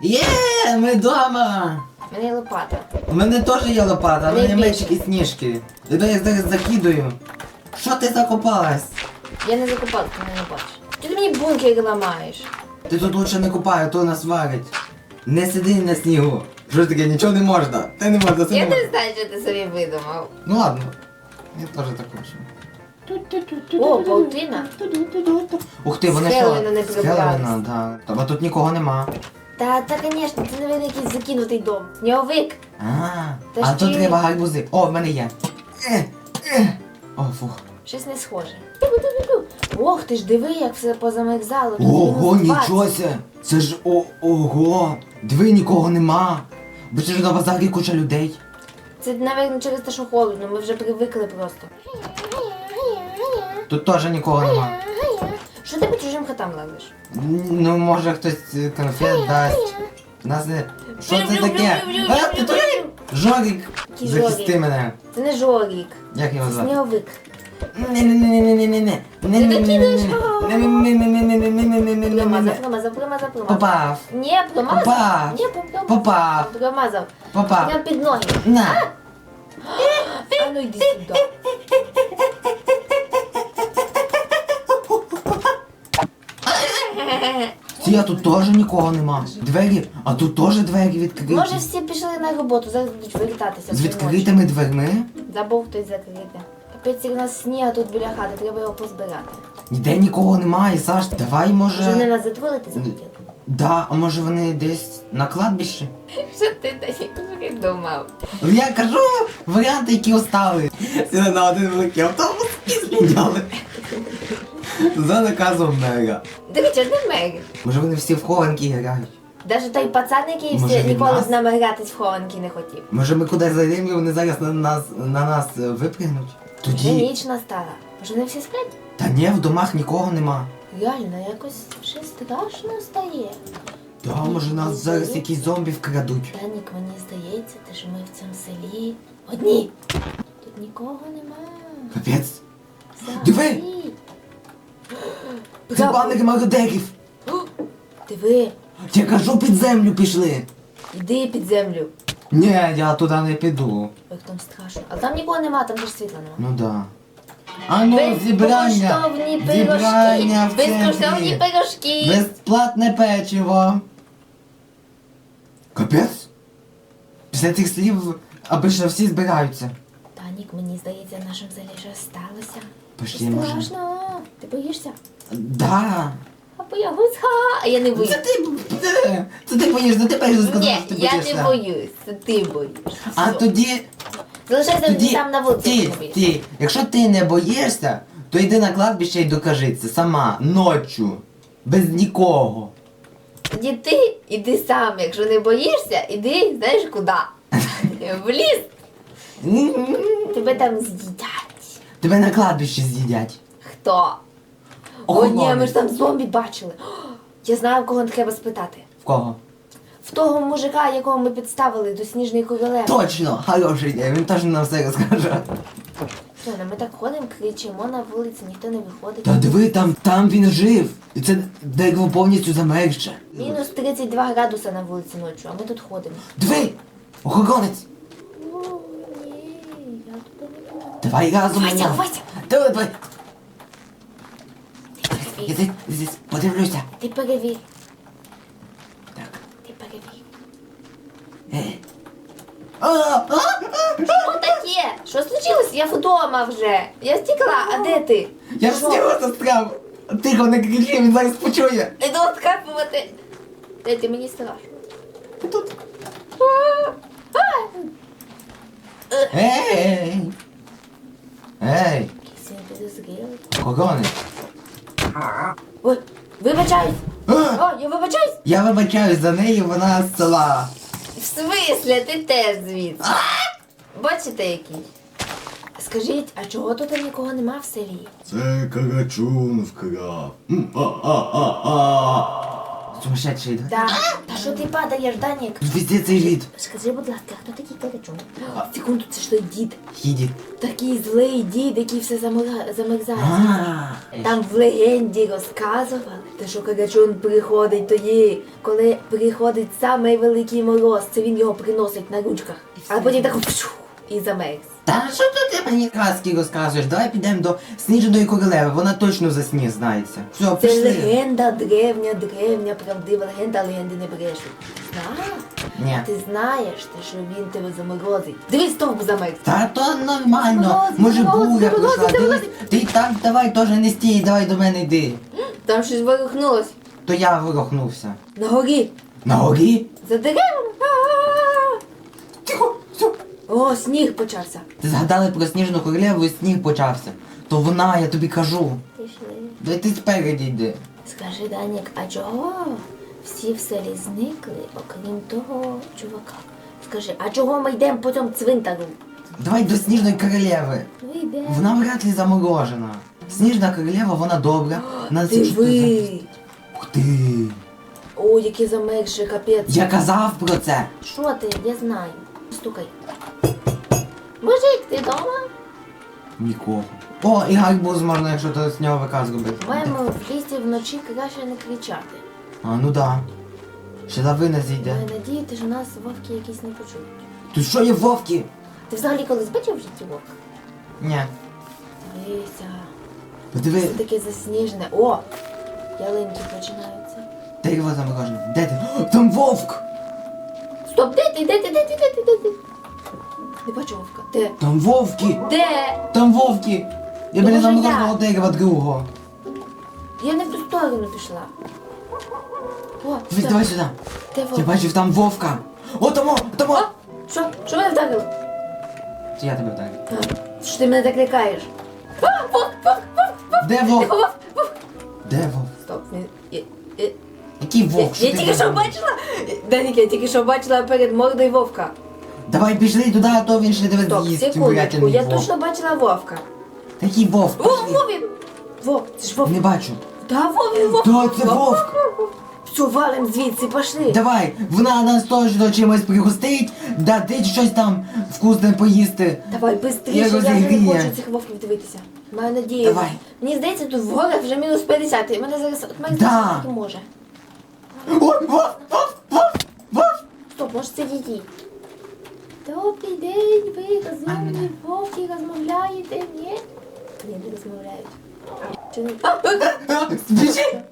Є, ми вдома! У мене є лопата. У мене теж є лопата, але Не не більше. меч і сніжки. Я я зараз закидаю. Що ти закопалась? Я не закопала, ти мене не бачиш. Ти мені бункер ламаєш. Ти тут лучше не купай, а то нас варить. Не сиди на снігу. Що ж таке, нічого не можна. Ти не можна, це не Я можна. не знаю, що ти собі видумав. Ну ладно. Я теж так хочу. О, паутина. Ух ти, що? Хеллоуіна не З прибрались. Да. Та бо тут нікого нема. Та, та, звісно, це, наверное, якийсь закинутий дом. Сніговик. А, Та а тут треба гарбузи. О, в мене є. Е, е. О, фух. Щось не схоже. Ох, ти ж диви, як все позамерзало. Тут Ого, мінус 20. нічого ся. Це ж о, ого. Диви, нікого нема. Бо це ж на базарі куча людей. Це, напевно, через те, що холодно, ми вже привикли просто. Тут теж нікого нема. Що ти по хатам лазиш? Ну, може хтось е, конфет дасть. Нас не. Що це таке? А, ти тут? Жорик! Який Захисти мене. Це не жорік, Як його звати? сніговик. Не-не-не-не-не-не-не. Не-не-не-не-не-не-не-не-не-не-не-не-не-не-не. Промазав, промазав, промазав, промазав. Попав. Ні, промазав. Попав. Ні, промазав. Попав. Промазав. Попав. Прям під ноги. На. А ну йди сюди. Ці, а тут теж нікого нема. Двері, а тут теж двері відкриті. Може всі пішли на роботу, зараз будуть вилітатися. З відкритими дверми? Забув хтось закрити. Капець, як у нас сніга тут біля хати, треба його позбирати. Ніде нікого немає, Саш, давай Може вони може. нас затворити захотіли? Да, а може вони десь на кладбищі? Що ти тоді придумав? Я кажу варіанти, які остали. Сіли на один великий автобус і зміняли. За наказом мера. Дивіться, не мер. Може вони всі в хованки грають? Навіть той пацан, який Може, всі від ніколи нас? з нами гратись в хованки не хотів. Може ми кудись зайдемо і вони зараз на нас на нас е, випригнуть? Вже Тоді. ніч настала. Може вони всі сплять? Та ні, в домах нікого нема. Реально, якось ще страшно стає. Да, може нас зараз якісь зомбі вкрадуть. Данік, мені здається, те, що ми в цьому селі одні. Тут нікого нема. Капець. Диви! Це банник мародерів! Диви, Я кажу, під землю пішли. іди під землю. Ні, я туди не піду. Як там страшно. А там нікого нема, там же ж світла нема. Ну да. А ну, зібрання. Безкоштовні Зібрання пирожки. в Безкоштовні центрі. пирожки. Безплатне печиво. Капець? Після цих слів обично всі збираються. Данік, мені здається, в нашому селі вже сталося. Пошли, може. Страшно. Ти боїшся? Да. А боягусь, ха, а я не Це ти, це, це ти боїшся, ти перше сказав, Ні, що ти я боїшся. не боюсь, це ти боїшся. А тоді, Залишайся тоді, там на вулиці, ти, якщо не боїшся. ти, якщо ти не боїшся, то йди на кладбище і докажи це сама, ночью, без нікого. Тоді ти іди сам, якщо не боїшся, іди, знаєш куди? В ліс. Тебе там з'їдять. Тебе на кладбищі з'їдять. Хто? О, ні, ми ж там зомбі бачили. О, Я знаю, в кого треба спитати. В кого? В того мужика, якого ми підставили до сніжної королеви. Точно, хороший ідея, він теж нам все розкаже. Що, ну ми так ходимо, кричимо на вулиці, ніхто не виходить. Та диви, там, там він жив. І це дерево повністю замерзше. Мінус 32 градуса на вулиці ночі, а ми тут ходимо. Диви! Охоронець! Давай разом на Вася, нього. Вася! Давай, давай. Ти Я перевір, здесь, здесь подивлюся. ти перевір, Так. ти перевір. Е. А, а, а. Що таке? Що случилось? Я вдома вже. Я втекла, а де ти? Я ж Що? снігу застряв. Тихо, не кричи, він зараз почує. Іду откапувати. Де ти мені страшно? Тут. А, а. Ей! Ей! Охоронець. Ой, вибачаюсь. А! О, я вибачаюсь. Я вибачаюсь за неї, вона з села. В смислі, ти теж звідси. Бачите який? Скажіть, а чого тут нікого нема в селі? Це Карачун вкрав. А-а-а-а. Сумасшедший, да? Да. Та що ти падаєш, Данік? Тут везде цей лід. Скажи, будь ласка, хто такий Карачун? Секунду, це ж той дід. Їдіть. Такий злий дід, який все замер- замерзає. Там в легенді розказували, Те, що Кагачун приходить тоді, коли приходить самий великий мороз, це він його приносить на ручках. А потім так фшу, і замерз. Та що ти мені казки розказуєш? Давай підемо до сніжної королеви, вона точно за сніг знається. Все, Це пішли. легенда, древня, древня, правдива легенда, легенди не брешуть. Знаєш? Ні. Ти знаєш, те, що він тебе заморозить. Дивись, стовп замерз. Та то нормально, Заморозить, може заморозить, буря заморозить, пройшла. Дивись, ти там давай теж не стій, давай до мене йди. Там щось ворухнулось. То я ворохнувся. На горі. На горі? За деревом. А-а-а. О, сніг почався. Ти згадали про сніжну королеву і сніг почався. То вона, я тобі кажу. Пішли. Дай ти спереді йди. Скажи, Данік, а чого всі в селі зникли, окрім того чувака? Скажи, а чого ми йдемо по цьому цвинтару? Давай до сніжної королеви. Ну. Вона вряд ли заморожена. Сніжна королева, вона добра. Вона всі чути Диви. Ух ти. О, який замерзший капець. Я казав про це. Що ти? Я знаю. Стукай. Мужик, ти вдома? Нікого. О, і гарбуз можна, якщо то з нього вика зробити. Маємо в лісі вночі краще не кричати. А, ну да. Ще лавина зійде. Маю надіяти, що нас вовки якісь не почують. Тут що є вовки? Ти взагалі колись бачив в житті вовка? Ні. Дивися. Подиви, Це таке засніжене. О! Ялинки починаються. Де дерево заморожене. Де ти? Там вовк! Стоп, де ти? Де ти? Де ти? Де ти? Де ти? Не бачу вовка. Де? Там вовки! Де? Там вовки! Я біля може замороженого дерева другого. Я не в ту сторону пішла. О, Дивись, давай сюди. Де Я бачив там вовка. О, тому, тому! О! Що? Що мене вдарило? Це я тебе вдарив. Що ти мене так лякаєш? А, вовк, вовк, вовк, Де вовк, вовк? вовк, вовк. Де вовк? Стоп, не- я, я, Який я, вовк? я ти тільки що бачила. Данік, я тільки що бачила перед мордою вовка. Давай пішли туди, а то він ще тебе Стоп, з'їсть. секундочку, я точно бачила вовка. Такий вовк. Вов, пішли. Вовін! Вов, це ж вовк. Не бачу. Да, Вовін, вовк. Да, це вовк. Все, валим звідси, пошли. Давай, вона нас точно чимось пригостить, дадить щось там вкусне поїсти. Давай, Я бистріше, я вже не розігрію. хочу цих вовків дивитися. Маю надію. Давай. Мені здається, тут в горах вже мінус 50, і мене зараз от мене Да. зараз може. О, вовк, вовк, вовк, вовк. Стоп, може це її. Добрий день, ви розумні вовки розмовляєте, ні? Ні, не розмовляють. Чи не... Біжи.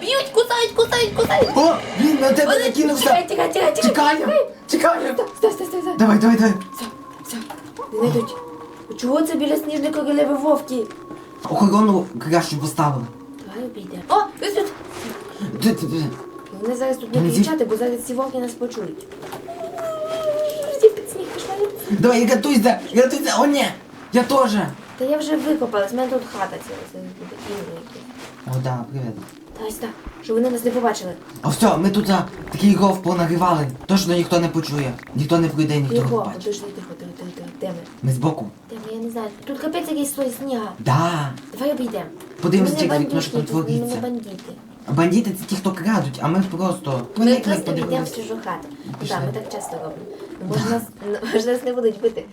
Б'ють, кусають, кусають, кусають. О, він на тебе накинувся. Тікай, тікай, тікай, тікай. Чекаємо, чекаємо. Стой, стой, стой, стой. Давай, давай, давай. Все, все, не йдуть. Чого це біля сніжної королеви вовки? Охорону краще поставили. Давай обійдемо. О, ось тут. Вони зараз тут не кричати, бо зараз ці вовки нас почують. Всі під сніг пішли. Давай, рятуйся, рятуйся. О, ні, я теж. Та я вже викопалась, в мене тут хата ціла, це буде ігри якісь. О, да, привіт. Та ось так, щоб вони нас не побачили. А все, ми тут а, такий гов понагрівали. Точно ніхто не почує. Ніхто не прийде, ніхто не Тихо, побачить. подожди, тихо, тихо, тихо, тихо. Де ми? Ми збоку. Де ми, я не знаю. Тут капець якийсь слой сніга. Да. Давай обійдемо. Подивимось Ми не що там бандити, тут Ми твориться. бандити. Бандити це ті, хто крадуть, а ми просто. Ми проникли, просто війдемо в подивились. чужу хату. Так, ми так часто робимо. Ну, Може нас, не будуть бити.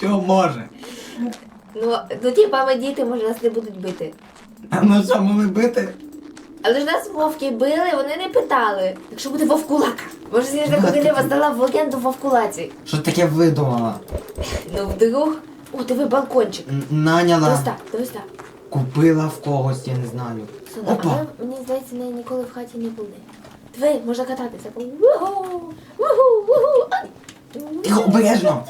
Чого може? Ну, ну ті мама діти, може нас не будуть бити. А на що могли бити? Але ж нас вовки били, вони не питали. Якщо буде вовкулака. Може, сніжна королева здала в легенду вовкулаці. Що таке видумала? Ну вдруг. О, диви балкончик. Н- Наняла, Дивись так, дивись так. купила в когось, я не знаю. Сина, Опа! але мені здається, неї ніколи в хаті не буде. Диви, можна кататися. Вугу. Тихо, обережно!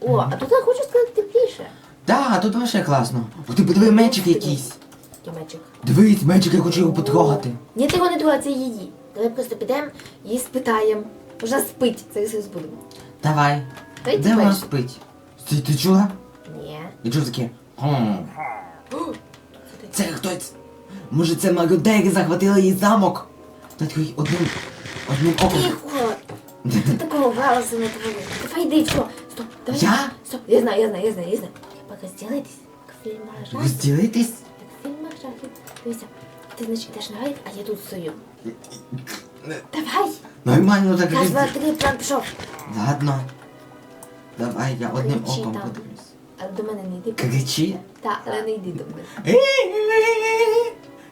О, а тут я хочу сказати тепліше. Да, тут вообще класно. О, ти подиви мечик якийсь. Тімечик. Дивись, мечик, я хочу його потрогати. Ні, ти його не трогай, це її. Давай просто підемо, її спитаємо. Вона спить, зараз розбудемо. Давай. Дай Де вона спить? Ти, ти чула? Ні. І чого таке? Це хтось. Може це мародери захватили її замок? Та такий одним. одним оком. Тихо! Ти такого галасу не твори. Давай йди, все. Стоп, давай. Я? Стоп, я знаю, я знаю, я знаю, я знаю. Пока сделайтесь, как в фильмах жахів. Розділитись? Як в фильмах жахів. Дивися, ти, значить, йдеш на рейд, а я тут стою. Давай! Нормально так Раз, два, три, план пішов. Ладно. Давай, я одним Ключі оком там. подивлюсь. Але до мене не йди. Кричи. Так, але не йди до мене.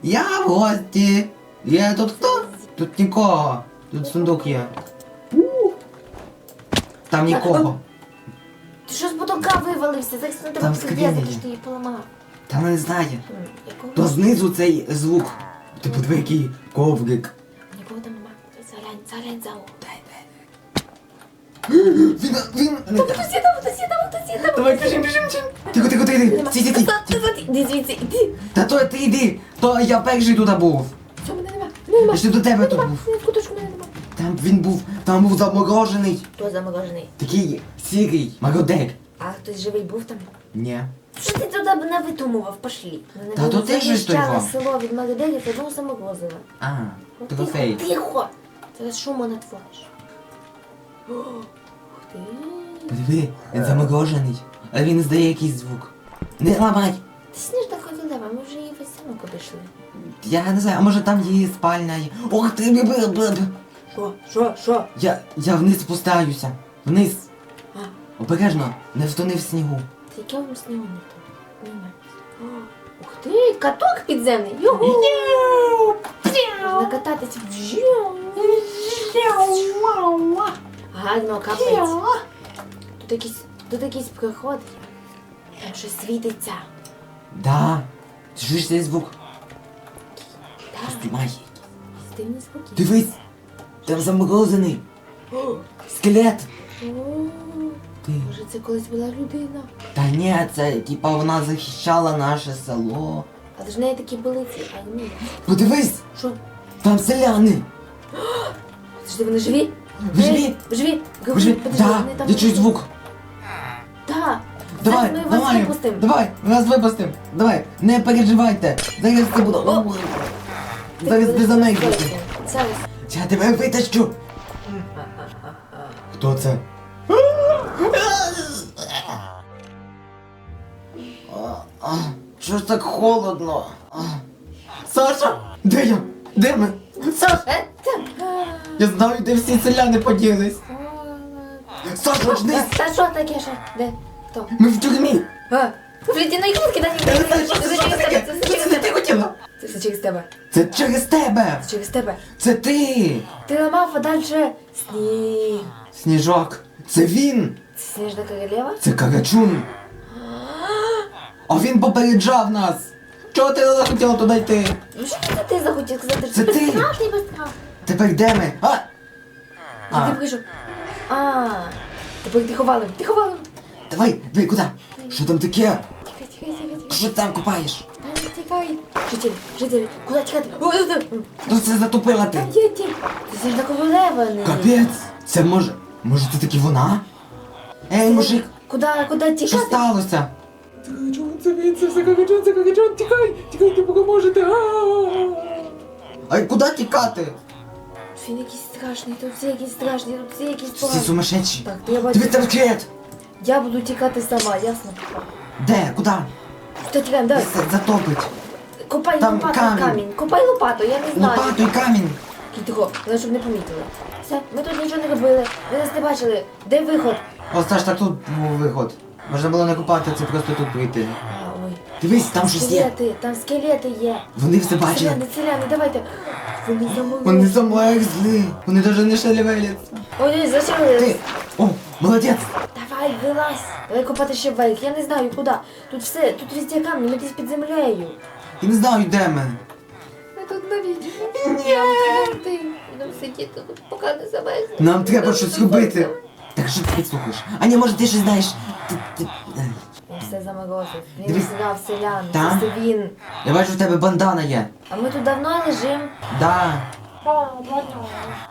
Я в гості. Я тут хто? Тут нікого. Тут сундук є. Там нікого. Ти що з потолка вивалився? Зараз на тебе Там підв'язати, що ти її поламав. Та не знає. То знизу цей звук. Типу диви, який коврик. Нікого там нема. Заглянь, заглянь за угол. Він, він, так. хтось є, там хтось є, там хтось є, там Давай, біжим, біжим, біжим. Тихо, тихо, тихо, тихо. Стій. Назад, назад, Іди звідси, іди. Та то ти йди. То я перший тут був. Що нема? Я ж до тебе Мене тут був. Мене в куточку мене нема. Там він був, там був заморожений. Хто заморожений? Такий сірий, мародер. А хтось живий був там? Ні. Що ти туди б не видумував? Пошлі. Мене Та то ти ж захищало той вам. село від мародерів одного заморозила. А, Ну, трофей. Тихо, тихо. Зараз шуму не твориш. О, Ух ти. Подиви, він заморожений. А він здає якийсь звук. Не ламай. Ти сніжна королева, ми вже її весь село обійшли. Я не знаю, а може там її спальня є. Ох ти, бі- бі- бі- бі. Що? Що? Що? Я, я вниз спускаюся. Вниз. А, Обережно, не втони в снігу. це яке вам снігу не то? Нема. О, Ух ти, каток підземний. Його. Можна кататися. Гарно капець. Тут якийсь, тут якийсь приход. Там щось світиться. Да. Чуєш цей звук? Так, Знімай. Дивись. Там заморозений. Скелет. Ти. Може, це колись була людина. Та ні, це типа вона захищала наше село. Але ж в неї такі були ці, а ні. Подивись, Що? там селяни. Подожди, вони живі? Живі. Ви живі? Вже, Подожди, да, вони там я чую звук. Да. Давай, Зараз ми вас давай, випустимо. давай, вас випустимо. Давай, не переживайте. Зараз це буде. О! Зараз ти замерзнете. Зараз. Я тебе витащу. Хто це? Чого ж так холодно? Саша! Де я? Де ми? Саша! Е. Я знаю, де всі селяни поділись. Саша, очнись! Та що таке ще? Де? Хто? Ми в тюрмі! А, в лідяної куртки, да, Я не що це це таке. Що це ти хотіла? Це все через тебе. Це через тебе! Це через тебе. Це ти! Ти ламав, а далі сніг. Сніжок! Це він! Це сніжна королева? Це Карачун! А він попереджав нас! Чого ти не захотіла туди йти? Ну що це ти захотів сказати? Це ти. безстрашний, безстрашний. Тепер де ми? А! А ти прийшов. А, тепер ти ховали, ти ховали. давай, ви куди? Що там таке? Тікай, тікай, тікай, тікай. Що ти там купаєш? Жителі, жителі, куди тікати? О, о, о. Ну це затопила ти! Там є ті. Це королева, не. Капець! Це може. Може це таки вона? Ей, мужик, Куди, куди що тікати? сталося? Це Карачун, це він, це все Карачун, це Карачун, тікай! Тікайте, поки можете! Ай, куди тікати? Він якийсь страшний, тут всі якісь страшні, тут всі якісь Всі погані. сумасшедші! Так, то я бачу. Дивіться в клет! Я буду тікати сама, ясно? Де? Куди? Що тікаємо, давай. Це Затопить. Копай Там лопату камінь. камінь. Копай лопату, я не знаю. Лопату і камінь. Тихо, але щоб не помітили. Все, ми тут нічого не робили. Ви нас не бачили. Де виход? О, Саш, так тут був виход. Можна було не купати, це просто тут. А, ой. Дивись, там щось є. Скелети, там скелети є. Вони все бачили. Селяни, селяни, давайте. Вони замовили. Вони замерзли. Вони навіть не шелевеляться. Ой, ой. Ти! О, молодець! Давай, вилазь. Давай копати ще вверх. Я не знаю куди. Тут все, тут везде камні, ми десь під землею. Я не знаю, де ми. Ми тут на відео. Ні. Будемо сидіти тут, поки не замерзне. Нам треба щось робити. Так що ти підслухаєш? А ні, може ти щось знаєш. Ти, ти... е, Він все заморозив. Він Дивись. сказав селян. Та? Це він. Я бачу, в тебе бандана є. А ми тут давно лежимо. Да.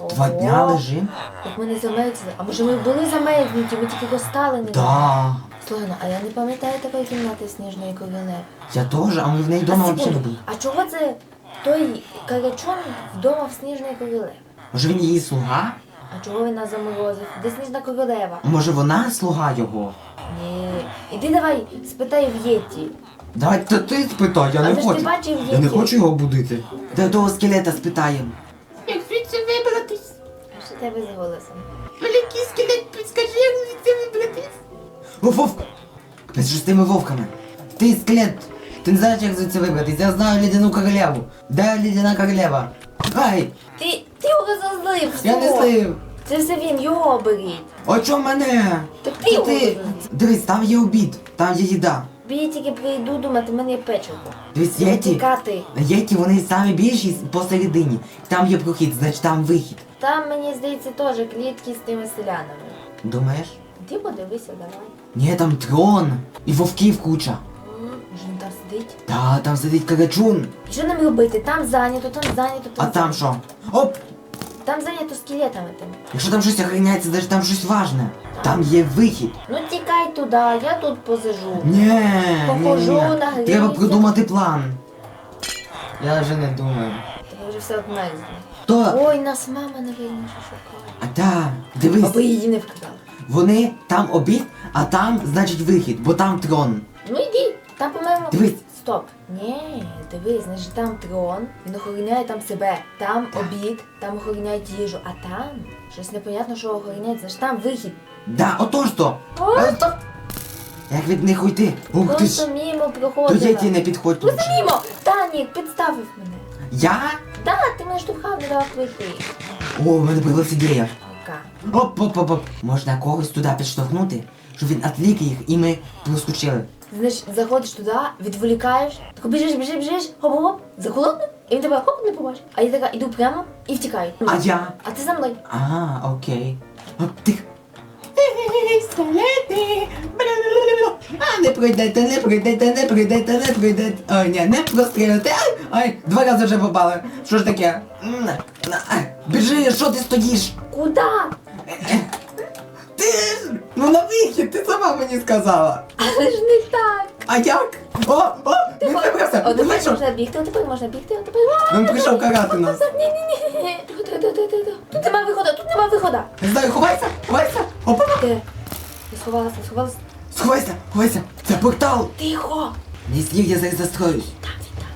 Два дня лежим? Як ми не замерзли. А може ми були замерзнуті, ми тільки достали не Да. Ну, а я не пам'ятаю такої кімнати сніжної королеви. Я теж, а ми в неї вдома взагалі не були. а чого це той карачун вдома в сніжної королеви? Може він її слуга? А чого він нас заморозив? Де сніжна королева? Може вона слуга його? Ні. Іди давай, спитай в Єті. Давай, то ти спитай, я А не ж хочу. ти бачив Я не Єті? хочу його будити. Де того скелета спитаємо. Як звідси вибратись? А що тебе з голосом? Маленький скелет, підскажи, як звідси вибратись? Вов, вов. Ти що з тими вовками? Ти скелет! Ти не знаєш, як звідси вибратись? Я знаю лідяну королеву. Де лідяна королева? Ай! Ти, ти його зазлив. Я не все. слив! Це все він, його беріть. О чому мене? Так ти його ти... вибрав. Дивись, там є обід, там є їда. Бо я тільки прийду думати, в мене є печиво. Дивись, єті. Тікати. Єті, вони самі більші посередині. Там є прохід, значить там вихід. Там, мені здається, теж клітки з тими селянами. Думаєш? Ти подивися, давай. Ні, там трон. І вовків куча. Може він там сидить? Та, там сидить карачун. І Що нам робити? Там зайнято, там зайнято, А там там що? Оп! Там зайнято скелетами тим. Якщо там щось охороняється, значить там щось важне. Там є вихід. Ну тікай туди, я тут посижу. Ні, ні, Похожу ні. на Треба придумати план. Я вже не думаю. Тобі вже все одмерзне. То, Ой, нас мама навірніше шукає. а та, дивись, Аби її не вкрали. Вони там обід, а там, значить, вихід, бо там трон. Ну йди, там, по-моєму. Дивись. Стоп. Ні, дивись, значить там трон, він охороняє там себе. Там обід, там охороняють їжу, а там щось непонятно, що охороняють, значить там вихід. Да, отож то. Е. Як від них уйти? Ух ти Просто ж. мімо То проходила. єті не підходь Просто лучше. мімо! Танік підставив мене. Я? Да, ти мене штовхав, не дав пройти. О, в мене появилась ідея. Яка? Оп, оп, оп, оп. Можна когось туди підштовхнути, щоб він відвлік їх і ми проскочили. Значить, заходиш туди, відволікаєш, так біжиш, біжиш, біжиш, хоп-хоп, за холодним, і він тебе хоп не побачить. А я така іду прямо і втікаю. А я? А ти за мною. А, окей. Оп, тих. А, не пройдете, не пройдете, не пройдете, не пройдете. Ой, ні, не прострілите. Ай, ай, два рази вже попали. Що ж таке? М, на, ай, Біжи, що ти стоїш? Куда? Ти ж, ну на вихід, ти сама мені сказала. Але ж не так. А як? О, о, він вибрався, О, тепер вийшов. можна бігти, тепер можна бігти, тепер. Він прийшов карати нас. Ні, ні, ні. Тихо, тихо, тихо, тихо. Тут нема виходу, тут нема виходу. Не знаю, ховайся, ховайся. Опа, Де? Я сховалася, сховалася. сховайся, ховайся. Це портал. Тихо. Не сніг, я зараз застроюсь. Там він там.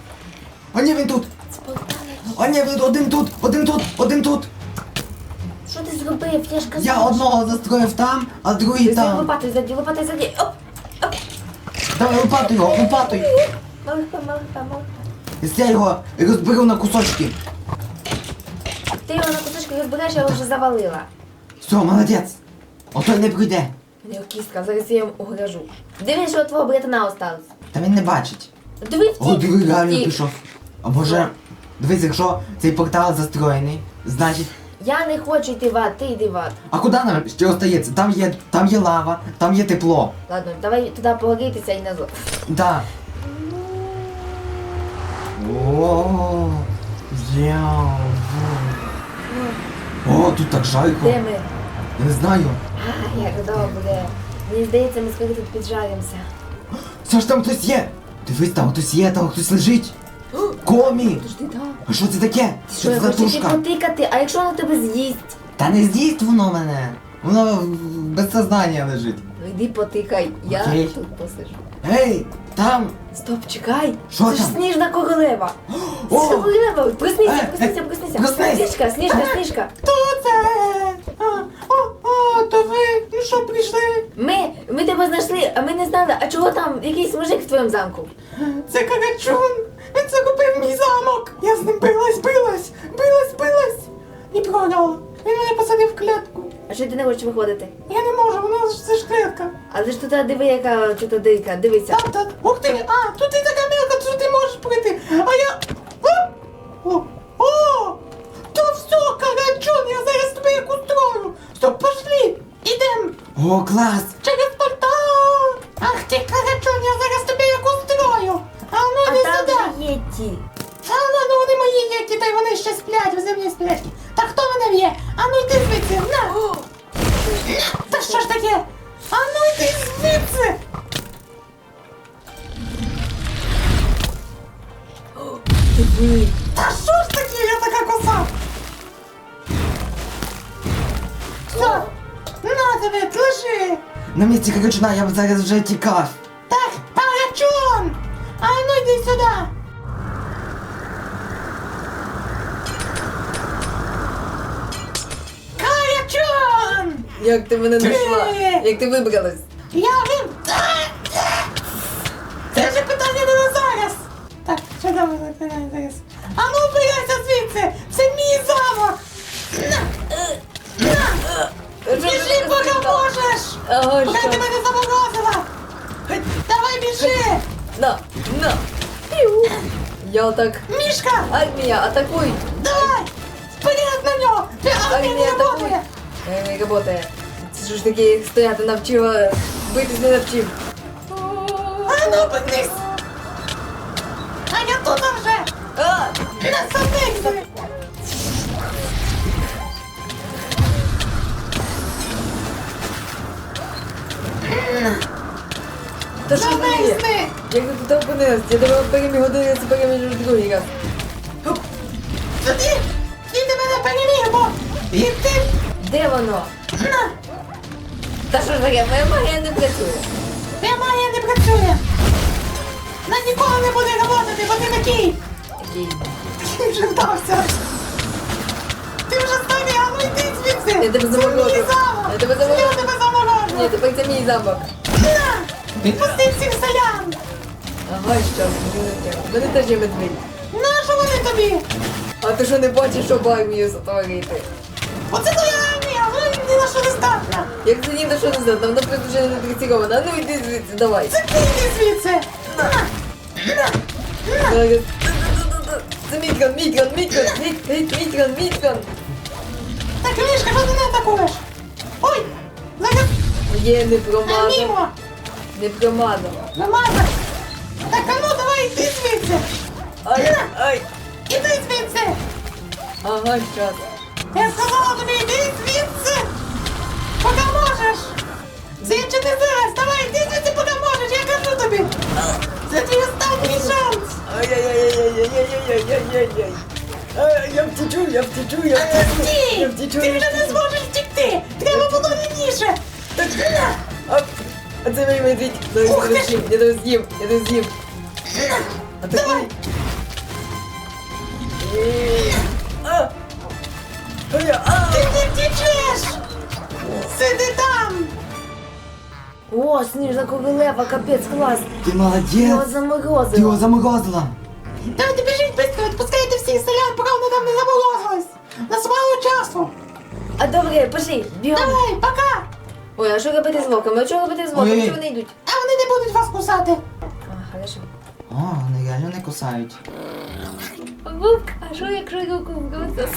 А ні, він тут. А ні, один тут, один тут, один тут. Що ти зробив? Я ж казав. Я одного застроїв там, а другий там. лопатою ззаді, лопатою ззаді. Оп. оп. Давай лопатою його, лопатою. Малих, малих, малих. Якщо я його розберу на кусочки. Ти його на кусочки розбереш, я його вже завалила. Все, молодець. Ото й не прийде. Нього кістка, зараз я йому угрожу. Дивись, що твого братана осталось. Та він не бачить. Диви втік. О, диви, реально пішов. А може, дивись, якщо цей портал застроєний, значить. Я не хочу йти в ад, ти йди в ад. А куди нам ще остається? Там є, там є лава, там є тепло. Ладно, давай туди погрітися і назад. Да. О, я. О, тут так жарко. Де ми? Я не знаю. А, як добре. Мені здається, ми скоро тут піджаримося. Ж там хтось є. Дивись, там хтось є, там хтось лежить. Комі! Подожди, так. А що це таке? Ти Що що, це за тушка? потикати, а якщо воно тебе з'їсть? Та не з'їсть воно мене. Воно без сознання лежить. Ну йди потикай, я Окей. тут посижу. Гей, там. Стоп, чекай! Що Це ж там? сніжна королева! О! Це королева! Проснися, Е, проснися, е, проснися! проснись! Сніжка, сніжка, сніжка! Хто це? А, о, о, то ви, ну що прийшли? Ми, ми тебе знайшли, а ми не знали, а чого там якийсь мужик в твоєму замку? Це Карачун. Він закупив мій замок. Я з ним билась, билась, билась, билась. І програла. Він мене посадив в клітку. А що ти не хочеш виходити? Я не можу, вона ж це ж клітка. Але ж тут диви, яка тут дирка, дивися. Там, там. Ух ти, а, тут і така мілка, що ти можеш пройти. А я. А! О, о! То все, Карачун, я зараз тебе як устрою. Стоп, пошли, ідем. О, клас. нужна, я б зараз вже тікав. Так, парачун! А ну йди сюди! Карачун! Як ти мене знайшла? Як ти вибралась? Я він. Це вже питання не нас зараз! Так, що там? Можеш! Ага, Поки що? тебе не заморозила! Давай біжи! На, на. Піу. Я так. Мішка! Армія, атакуй! Давай! Вперед на нього! Ти армія не Армія, атакуй! работає! Е, Не работає. Це ж таки стояти навчила, битись не навчив. А ну повернись! А я тут вже! А! Насадився! Та що таке? Замерзни! Як ти тут опинилась? Я тебе переміг один раз і переміг вже другий раз. Тоді! Ти тебе не переміг, бо! І ти! Де воно? На! Та що ж таке? Моя магія не працює. Твоя магія не працює! Вона ніколи не буде работати, бо ти такий! Такий. Ти вже вдався! Ти вже старий, а ну йди звідси! Я тебе заморожу. Я тебе заморожу. Я тебе заморожу! Ні, тепер це мій замок. Відпусти всіх селян! Ага, що? В Мене теж є медведь. Нащо вони тобі? А ти що не бачиш, що армію сотворити? Оце твоя армія, вона ні на що не здатна! Як це ні на що не знати, вона просто вже не працьована. Ну йди звідси, давай. Це ти йди звідси! На! На! На! Це Міткан, Міткан, Міткан, Міт- Міт- Міткан, Міткан. Так, Мішка, що ти не атакуєш? Ой! Є, не промазав, мімо! Не промазав. Намазав! Так, а ну давай йди звідси! Ай, ай. Іди звідси! Ага, щас. Я сказала тобі, іди звідси! Поки можеш! Це чи не зараз! Давай, іди звідси, поки можеш, я кажу тобі! Це твій останній шанс! Ай-яй-яй-яй-яй-яй-яй-яй. Ай, Я втечу, я втечу, я А ти втечу. Я втечу, Ти я вже не зможеш втекти! Треба було раніше! Так, а, а це мій медведь. Зараз Ух я ти тебе з'їм, я тебе з'їм, я тебе з'їм. А ти Давай! А! Ти не втечеш! Сиди там! О, сніжна королева, капець, клас. Ти Його молодець! заморозило. Ти його заморозила! Давайте біжіть швидко, відпускайте всіх селян, поки вони там не заморозились! У нас мало часу! А добре, пошли, бігом. Давай, пока! Ой, а що робити з вовками? А що робити з вовками? Ой-ой. Що вони йдуть? А вони не будуть вас кусати! А, хорошо. О, вони реально не кусають. Вовк, а що якщо руку вкусити?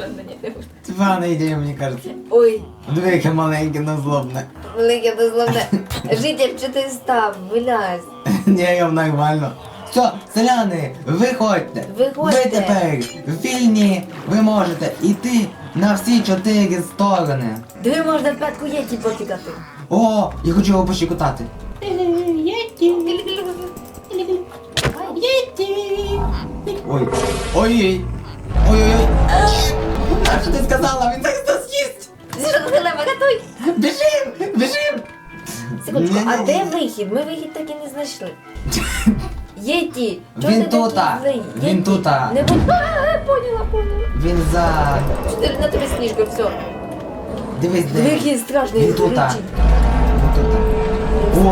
Ладно, ні, не буду. Це погана ідея, мені кажеться. Ой, Диви, яке маленьке, но злобне. велике дозволене. Житель, що ти став? Вилазь. Ні, я нормально. Все, селяни, виходьте. Виходьте. Ви тепер вільні. Ви можете йти на всі чотири сторони. Диви, можна п'ятку єті потикати. О, я хочу його пощекотати. Єті! Єті! Ой. Ой-ой. Ой-ой-ой. А що ти сказала? Він зараз нас з'їсть. Королева, рятуй! Біжим! Біжим! Секундочку, а де вихід? Ми вихід так і не знайшли. Єті! чого Він ти такий тута. злий? Він Єті, тута. Не будь... А, поняла, поняла. Він за. Чотири на тобі сніжка, все. Дивись, Диви, де. який страшний. Він тута. Він тута.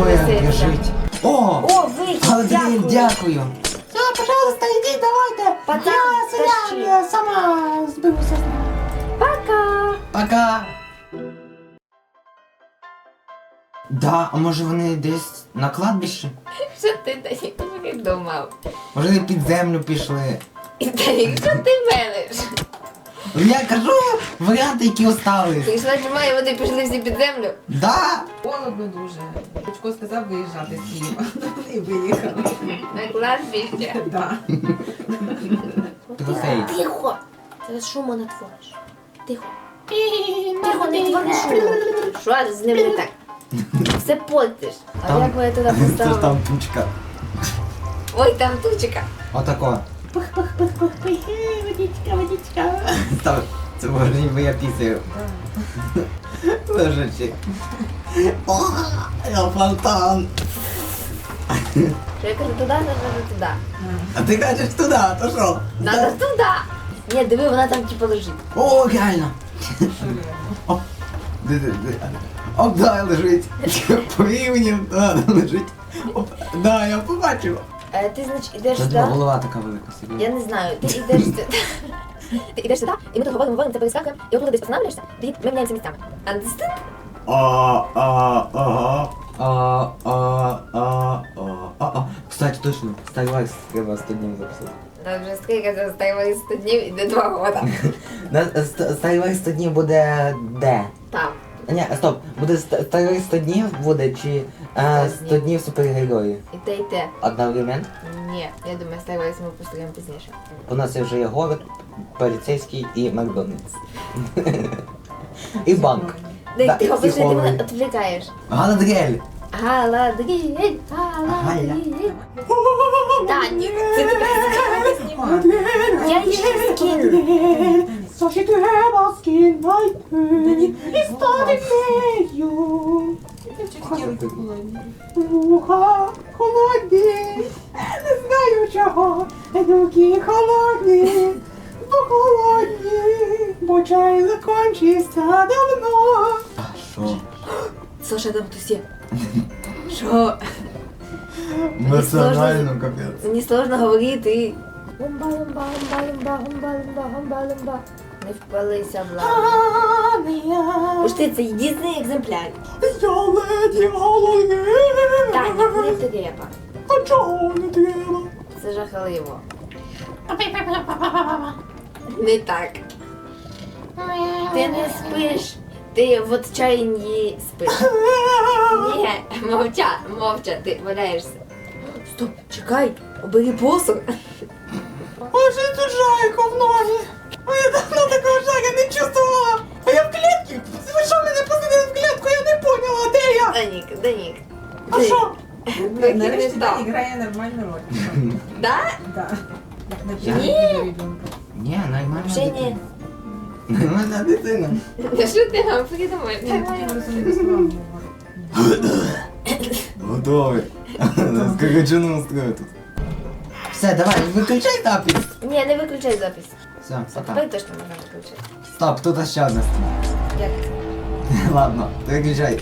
Ой, як біжить. О! О, вихід, Молодець, дякую. дякую. Все, пожалуйста, йдіть, давайте! Пацан, Я селян, тащи. я сама зберуся. Пока. Пока. Да, а може вони десь на кладбищі? Що ти Данік придумав? Може вони під землю пішли. Данік, що ти мелиш? Я кажу варіанти, які остались. Ти ж нажимає, вони пішли всі під землю. Да. Холодно дуже. Дочко сказав виїжджати з Києва. І виїхали. На кладбище. Да. Трофей. Тихо! Зараз шуму не твориш. Тихо. Тихо, не твори шуму. Що з ним не так? Все портиш. А Там- як ми туди Це ж поставили? там тучка. Ой, там тучка. Отако. Пух-пух-пух-пух-пух, Е, водичка, водичка. Став. Це може ніби я пісаю. Лежачи. О, я фонтан. Що я кажу, туди, треба туди. А ти кажеш туди, то що? Надо туди. Ні, диви, вона там типу лежить. О, реально. О, де, де, де. Оп, да, лежить. По рівням, лежить. Да, я побачив. Е, ти, значить, ідеш сюди. голова така велика собі. Я не знаю, ти йдеш сюди. Ти йдеш сюди, і ми тут говоримо, говоримо, це перескакуємо, і отут десь останавливаєшся, тоді ми міняємося місцями. Understand? А, а, а, а, а, а, а, а. Кстати, точно, Starlight треба 100 днів записати. Та вже скільки це стоїмо 100 днів, іде 2 года. На Starlight 100 днів буде де? Там. Ні, стоп, буде Starlight 100 днів буде чи е, 100 100 днів супергерої? І те, і те. Одновременно? Ні, я думаю, Starlight ми построїмо пізніше. У нас вже є город, поліцейський і Макдональдс. І банк. Дай, Да, ти і говориш, ти психологи. мене відвлікаєш. Галадрель. Галадріль, галадріль. Данік, це тебе Я її скину. Соші треба скинути і стати нею. Чуть-чуть руки холодні. Вуха холодні, не знаю чого, руки холодні, бо холодні, бо чай закончився давно. А що? Саша, там хтось є. Що? Національно капець. Мені сложно говорити. Лумба, лумба, лумба, лумба, лумба, лумба, лумба, лумба. Не впалися в лаву. Ania, Уж ти це єдиний екземпляр. я леді голови. Данік, не треба. А чого не треба? Це жахливо. Не так. Ти не спиш. Ти в отчаянні спиш. Ні, мовча, мовча, ти валяєшся. Стоп, чекай, обери посуд. Ой, що жайка в ноги. А я давно чувствувала. А я в клітці. Ви що мене посадили в клітку? Я не поняла, де я? Данік, Данік. А що? Ти не Нарешті так. Данік грає нормальну роль. Да? Так. Як на Ні. п'ятому ребенка. Ні, нормальна Вже ні. дитина. Нормальна дитина. Та що ти вам придумаєш? Я хотіла розуміти словами говорити. Готовий. Скорочену устрою тут. Все, давай, виключай запись. Ні, не виключай запис. Все, пока. Тепер точно можна виключити. Стоп, тут ще одна стіна. Як? Ладно, виключай.